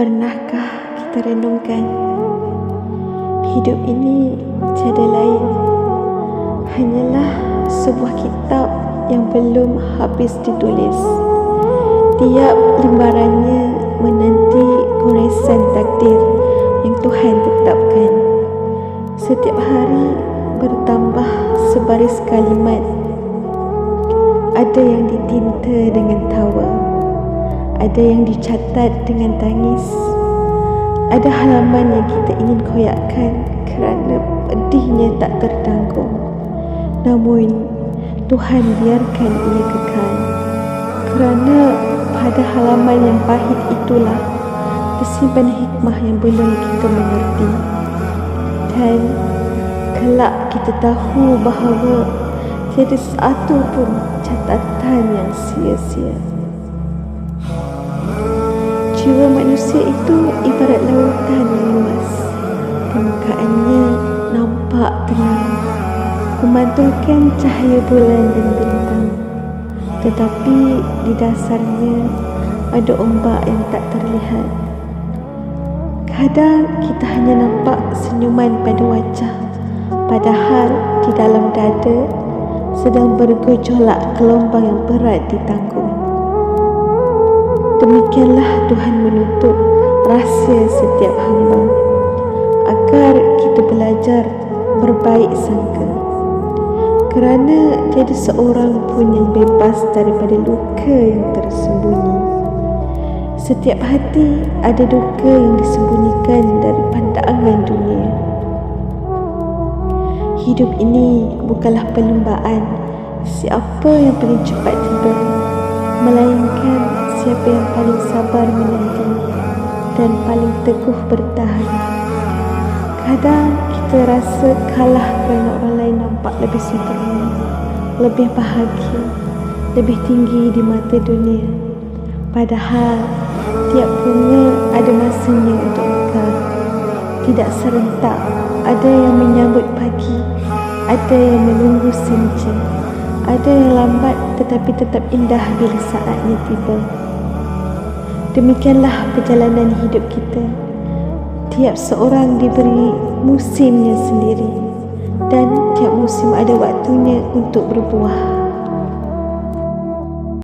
Pernahkah kita renungkan hidup ini tiada lain hanyalah sebuah kitab yang belum habis ditulis. Tiap lembarannya menanti goresan takdir yang Tuhan tetapkan. Setiap hari bertambah sebaris kalimat. Ada yang ditinta dengan tawa. Ada yang dicatat dengan tangis. Ada halaman yang kita ingin koyakkan kerana pedihnya tak tertanggung. Namun, Tuhan biarkan ia kekal. Kerana pada halaman yang pahit itulah tersimpan hikmah yang belum kita mengerti. Dan kelak kita tahu bahawa tiada satu pun catatan yang sia-sia. Jiwa manusia itu ibarat lautan yang luas. Permukaannya nampak tenang, memantulkan cahaya bulan dan bintang. Tetapi di dasarnya ada ombak yang tak terlihat. Kadang kita hanya nampak senyuman pada wajah, padahal di dalam dada sedang bergejolak gelombang yang berat ditanggung. Demikianlah Tuhan menutup rahsia setiap hamba agar kita belajar berbaik sangka. Kerana tiada seorang pun yang bebas daripada luka yang tersembunyi. Setiap hati ada duka yang disembunyikan dari pandangan dunia. Hidup ini bukanlah perlombaan siapa yang paling cepat siapa yang paling sabar menanti dan paling teguh bertahan. Kadang kita rasa kalah kerana orang lain nampak lebih sempurna, lebih bahagia, lebih tinggi di mata dunia. Padahal tiap bunga ada masanya untuk mekar. Tidak serentak, ada yang menyambut pagi, ada yang menunggu senja, ada yang lambat tetapi tetap indah bila saatnya tiba. Demikianlah perjalanan hidup kita. Tiap seorang diberi musimnya sendiri dan tiap musim ada waktunya untuk berbuah.